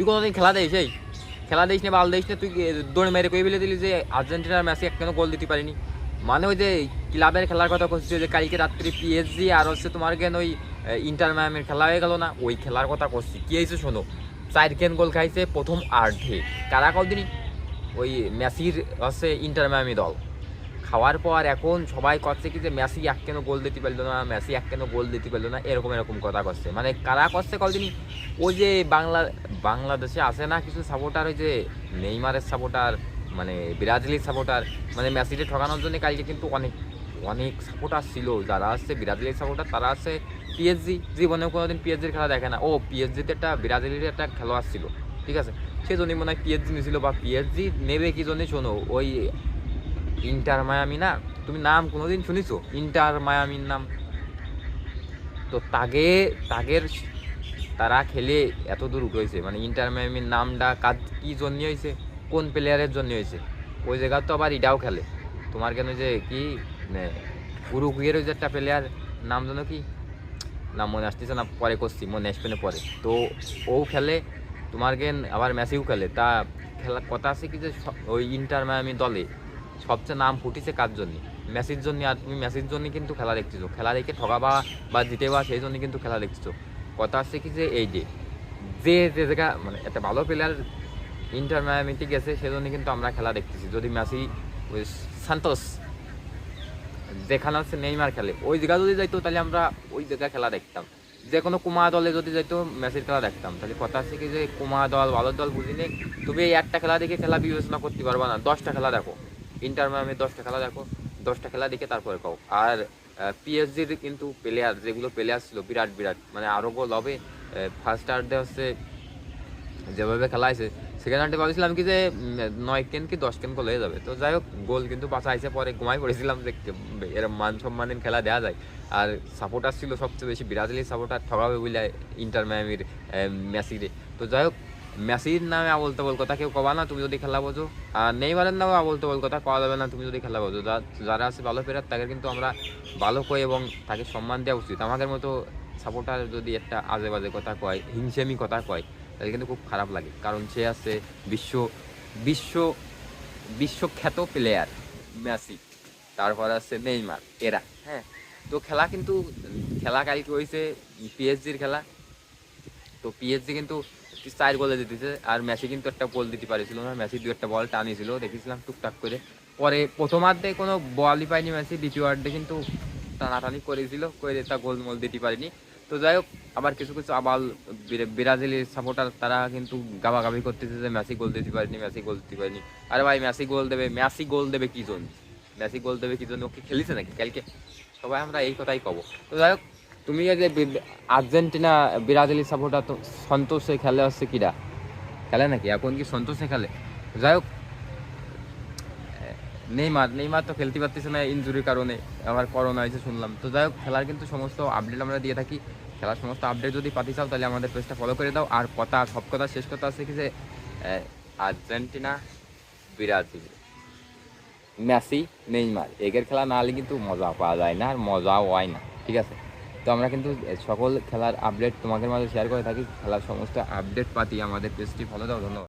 তুই কোনোদিন খেলা দেয় এই? খেলা দিস না, বাল দিস না, তুই দৌড় মেরে কই বলে দিলি যে আর্জেন্টিনার ম্যাচে কেন গোল দিতে পারিনি? মানে ওই যে ক্লাবের খেলার কথা করছি যে কালকে রাত্রি পিএসজি আর হচ্ছে তোমার কেন ওই ইন্টার মায়ামের খেলা হয়ে গেল না? ওই খেলার কথা করছি কি হয়েছে শোনো? চার কেন গোল খাইছে প্রথম আর্ধে। কারা কল দিনই ওই মেসির হচ্ছে ইন্টার মায়ামি দল। খাওয়ার পর এখন সবাই করছে কি যে, মেসি এক কেন গোল দিতে পারল না, মেসি এক কেন গোল দিতে পারল না, এরকম এরকম কথা করছে মানে কারা করছে কদিনই ওই যে বাংলা বাংলাদেশে আছে না কিছু সাপোর্টার ওই যে নেইমারের সাপোর্টার মানে ব্রাজিলের সাপোর্টার মানে মেসিকে ঠকানোর জন্য কালকে কিন্তু অনেক অনেক সাপোর্টার ছিল। যারা আছে ব্রাজিলের সাপোর্টার তারা আছে পিএসজি জীবনে কোনোদিন পিএসজির খেলা দেখে না। ও পিএসজিতে একটা, ব্রাজিলের একটা খেলোয়াড় ছিল। ঠিক আছে? সেই জন্যই মনে হয় পিএসজি নিয়েছিল বা পিএসজি নেবে কি জন্য শোনো। ওই ইন্টার মায়ামি না, তুমি নাম কোনোদিন শুনিছো? ইন্টার মায়ামির নাম। তো তাগে, তাগের তারা খেলে এত দূর উঠেছে। মানে ইন্টার মায়ামির নামটা কাজ কী জন্য হয়েছে? কোন প্লেয়ারের জন্য হয়েছে? ওই জায়গা তো আবার ইডাও খেলে। তোমার কেন যে কি মানে উরুগুয়ের ওই যে একটা প্লেয়ার নাম যেন কি? না, মনে আসতেছে না, পরে করছি, মনে আসবে পরে। তো ও খেলে, তোমার গেন আবার মেসিও খেলে। তা খেলার কথা আছে কি যে ওই ইন্টার মায়ামি দলে সবচেয়ে নাম ফুটিছে কার জন্য? মেসির জন্য, আর তুমি মেসির জন্য কিন্তু খেলা দেখতেছো। খেলা দেখে ঠকাবা বা জিতে বা সেই জন্য কিন্তু খেলা দেখতেছো। কথা আছে কি যে, এই যে যে যে জায়গা মানে একটা ভালো প্লেয়ার ইন্টার মায়ামিতে গেছে সেজন্য কিন্তু আমরা খেলা দেখতেছি। যদি মেসি ওই সান্তোস যেখানে হচ্ছে নেইমার খেলে, ওই জায়গা যদি যাইতো, তাহলে আমরা ওই জায়গায় খেলা দেখতাম। যে কোনো কুমা দলে যদি যাইতো মেসির খেলা দেখতাম। তাহলে কথা আছে কি যে কুমা দল, ভালো দল বুঝিলে তুমি এই একটা খেলা দেখে খেলা বিবেচনা করতে পারবা না। দশটা খেলা দেখো। ইন্টার মায়ামি দশটা খেলা দেখো। দশটা খেলা দেখে তারপরে কও। আর পিএসজির কিন্তু প্লেয়ার যেগুলো প্লেয়ার ছিল, বিরাট বিরাট মানে আরও গোল হবে। ফার্স্ট হার্ডে হচ্ছে, যেভাবে খেলা আছে সেকেন্ড হার্ডে ভাবছিলাম কি যে নয় কেন কি দশ কেন গোল হয়ে যাবে। তো যাই হোক গোল কিন্তু আইসে পরে ঘুমাই পড়েছিলাম যে এরম মান সম্মানের খেলা দেওয়া যায়। আর সাপোর্টার ছিল সবচেয়ে বেশি, ব্রাজিলের সাপোর্টার ঠকাবে বলে ইন্টার মায়ামির মেসিরে। তো যাই হোক মেসির নামে আবল তাবল কথা কেউ কবা না, তুমি যদি খেলা বোঝো। আর নেইমারের নামে আবল তাবল কথা কওয়া যাবে না, তুমি যদি খেলা বোঝো। যারা আছে ভালো প্লেয়ার তাকে কিন্তু আমরা ভালো কই এবং তাকে সম্মান দেওয়া উচিত। আমাদের মতো সাপোর্টার যদি একটা আজে বাজে কথা কয়, হিংসেমি কথা কয়, তাহলে কিন্তু খুব খারাপ লাগে। কারণ সে আছে বিশ্ব বিশ্ব, বিশ্বখ্যাত প্লেয়ার মেসি। তারপর আছে নেইমার, এরা হ্যাঁ। তো খেলা কিন্তু, খেলা কালকে হয়েছে পিএসজির খেলা। তো পিএসজি কিন্তু চার গোলে দিতেছে আর মেসি কিন্তু একটা গোল দিতে পারেছিল না। মেসি দু একটা বল টানিয়েছিল। দেখেছিলাম টুকটাক করে। পরে প্রথমার্ধে কোনো বলই পায়নি মেসি। দ্বিতীয় অর্ধে কিন্তু টানাটানি করেছিল। করে তা গোল মোল দিতে পারেনি। তো যাই হোক, আবার কিছু কিছু আবার বিরা- ব্রাজিলের সাপোর্টার তারা কিন্তু গাবাগাবি করতেছে যে মেসি গোল দিতে পারেনি, মেসি গোল দিতে পারেনি। আরে ভাই, মেসি গোল দেবে, মেসি গোল দেবে কি জন্য? মেসি গোল দেবে কি জন্য? ওকে খেলিছে নাকি? কালকে সবাই আমরা এই কথাই কব। তো যাই হোক তুমি যে আর্জেন্টিনা ব্রাজিলের সাপোর্টার, তো সন্তোষে খেলে হচ্ছে কিরা খেলে নাকি? এখন কি সন্তোষে খেলে? যাই হোক নেইমার নেইমার তো খেলতে পারতেছে না ইনজুরির কারণে, আবার করোনা হয়েছে শুনলাম। তো যাই হোক খেলার কিন্তু সমস্ত আপডেট আমরা দিয়ে থাকি। খেলার সমস্ত আপডেট যদি পাতি চাও, তাহলে আমাদের পেজটা ফলো করে দাও। আর কথা, সব কথা, শেষ কথা আছে কি যে আর্জেন্টিনা, ব্রাজিল, মেসি, নেইমার, এগের খেলা না হলে কিন্তু মজা পাওয়া যায় না, আর মজাও হয় না। ঠিক আছে? তো আমরা কিন্তু সকল খেলার আপডেট তোমাদের মাঝে শেয়ার করে থাকি। খেলার সমস্ত আপডেট পাতি আমাদের পেজটি ফলো দাও। ধন্যবাদ।